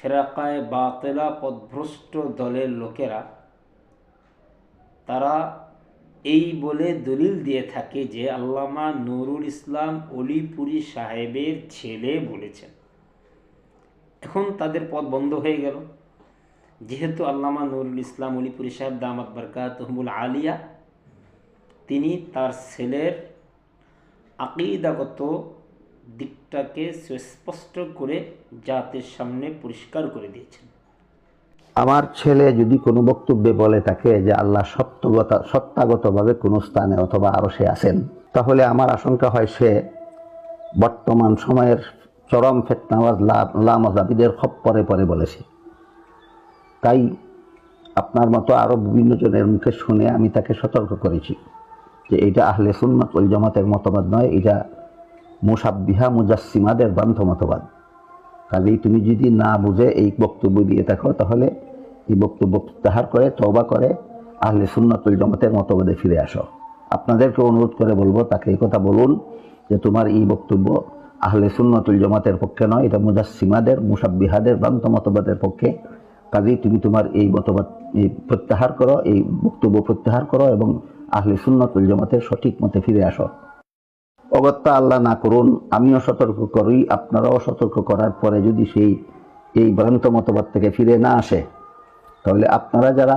ফেরাকায় বাতেলা পদভ্রষ্ট দলের লোকেরা, তারা এই বলে দলিল দিয়ে থাকে যে আল্লামা নুরুল ইসলাম অলিপুরি সাহেবের ছেলে বলেছেন। এখন তাদের পথ বন্ধ হয়ে গেল। যেহেতু আল্লামা নুরুল ইসলাম অলিপুরি সাহেব দামাত বরকাতহমুল আলিয়া, তিনি তার ছেলের আকিদাগত দিকটাকে সুস্পষ্ট করে জাতির সামনে পরিষ্কার করে দিয়েছেন। আমার ছেলে যদি কোনো বক্তব্যে বলে থাকে যে আল্লাহ সত্যগত, সত্তাগতভাবে কোনো স্থানে অথবা আরও সে আছেন, তাহলে আমার আশঙ্কা হয় সে বর্তমান সময়ের চরম ফেতনাওয়াজ লামাজাবিদের খপ পরে পরে বলেছে। তাই আপনার মতো আরও বিভিন্ন জনের মুখে শুনে আমি তাকে সতর্ক করেছি যে এটা আহলে সুন্নত ওই জামাতের মতবাদ নয়, এটা মুসাব্বিহা মুজাসিমাদের বান্ধ মতবাদ কাজেই তুমি যদি না বুঝে এই বক্তব্য দিয়ে থাকো, তাহলে এই বক্তব্য প্রত্যাহার করে তবা করে আহলে সুন্নাতুল জমাতের মতবাদে ফিরে আসো। আপনাদেরকে অনুরোধ করে বলব, তাকে এই কথা বলুন যে তোমার এই বক্তব্য আহলে সুন্নাতুল জমাতের পক্ষে নয়, এটা মুজাসিমাদের মুসাব্বিহাদের ভ্রান্ত মতবাদের পক্ষে। কাজেই তুমি তোমার এই মতবাদ প্রত্যাহার করো, এই বক্তব্য প্রত্যাহার করো এবং আহলে সুন্নাতুল জমাতের সঠিক মতে ফিরে আসো। অগত্যা আল্লাহ না করুন, আমিও সতর্ক করি, আপনারাও সতর্ক করার পরে যদি সেই, এই ভ্রান্ত মতবাদ থেকে ফিরে না আসে, তাহলে আপনারা যারা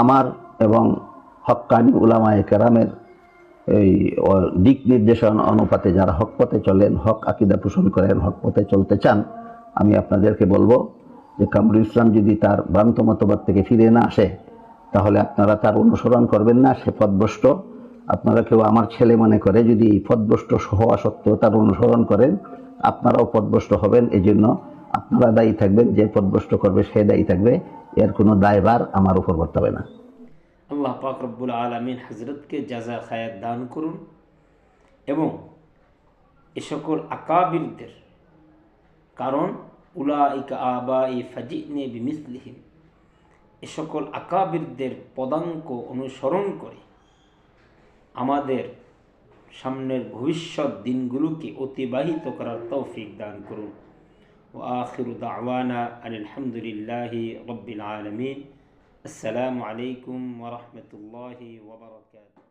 আমার এবং হক্কানি উলামায়ে কেরামের এই দিক নির্দেশন অনুপাতে যারা হক পথে চলেন, হক আকিদা পোষণ করেন, হক পথে চলতে চান, আমি আপনাদেরকে বলব যে কামরুল ইসলাম যদি তার ভ্রান্ত মতবাদ থেকে ফিরে না আসে, তাহলে আপনারা তার অনুসরণ করবেন না, সে পদভ্রষ্ট আপনারা কেউ আমার ছেলে মনে করে যদি এই পদভ্রষ্ট হওয়া সত্ত্বেও তার অনুসরণ করেন, আপনারাও পদভ্রষ্ট হবেন। এই জন্য আপনারা দায়ী থাকবেন, যে পদভ্রষ্ট করবে সে দায়ী থাকবে। এর কোনো দায়ভার আমার উপর করতে হবে না। আল্লাহ পাক রব্বুল আলমিন হজরতকে জাজা খায়াত দান করুন এবং এ সকল আকাবিরদের, কারণ উলা উলাইকা আবা ই ফাজিনে বিমিসলিহীন এ সকল আকাবিরদের পদাঙ্ক অনুসরণ করে আমাদের সামনের ভবিষ্যৎ দিনগুলোকে অতিবাহিত করার তৌফিক দান করুন। ও আখির দাওয়ানা আলহামদুলিল্লাহ রব্বিল আলমিন। আসসালামু আলাইকুম ওরহমতুল্লাহ ওবরকাত